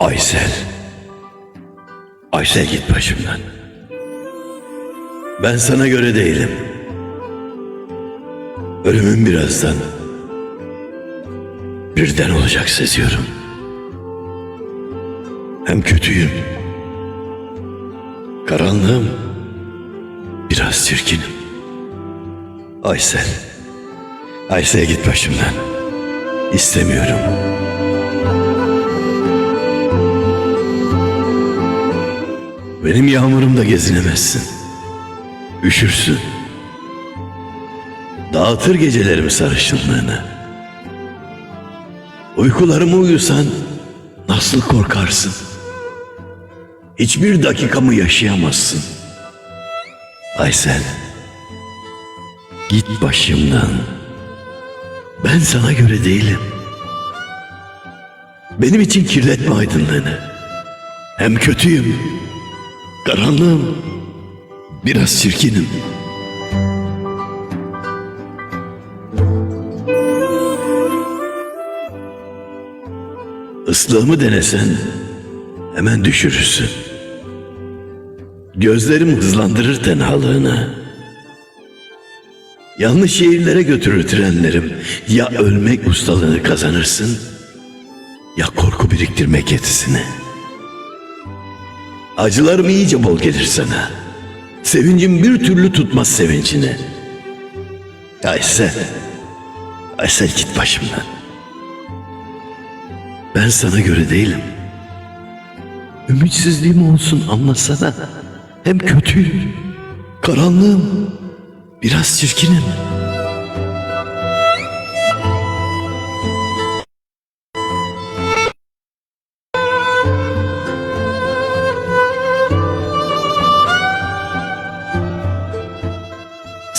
Aysel. Aysel git başımdan. Ben sana göre değilim. Ölümün birazdan birden olacak seziyorum. Hem kötüyüm. Karanlığım biraz çirkinim. Aysel. Aysel git başımdan. İstemiyorum. Benim yağmurumda gezinemezsin. Üşürsün. Dağıtır gecelerimi sarışınlığını. Uykularımı uyusan nasıl korkarsın? Hiçbir dakikamı yaşayamazsın. Aysel, git başımdan. Ben sana göre değilim. Benim için kirletme aydınlığını. Hem kötüyüm, karanlığım, biraz çirkinim. Islığımı denesen hemen düşürürsün. Gözlerim hızlandırır tenhalığını. Yanlış şehirlere götürür trenlerim. Ya ölmek ustalığını kazanırsın ya korku biriktirmek yetisini. Acılarım iyice bol gelir sana. Sevincim bir türlü tutmaz sevincini. Aysel, Aysel git başımdan. Ben sana göre değilim. Ümitsizliğim olsun anlasana. Hem kötüyüm, karanlığım, biraz çirkinim.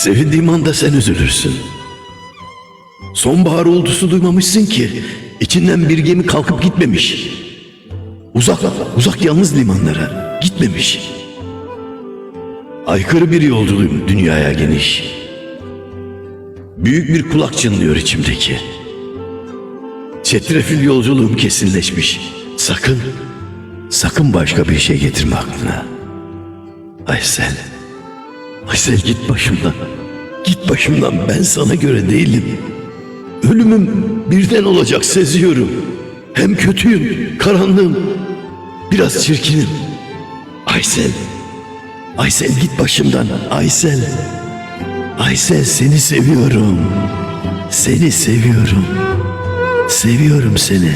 Sevindiğim anda sen üzülürsün. Sonbahar uldusu duymamışsın ki içinden bir gemi kalkıp gitmemiş. Uzak, uzak yalnız limanlara gitmemiş. Aykırı bir yolculuğum dünyaya geniş. Büyük bir kulak çınlıyor içimdeki. Çetrefil yolculuğum kesinleşmiş. Sakın, sakın başka bir şey getirme aklına. Aysel, Aysel git başımdan. Git başımdan ben sana göre değilim. Ölümüm birden olacak seziyorum. Hem kötüyüm, karanlığım, biraz çirkinim. Aysel, Aysel git başımdan. Aysel, Aysel seni seviyorum. Seni seviyorum. Seviyorum seni.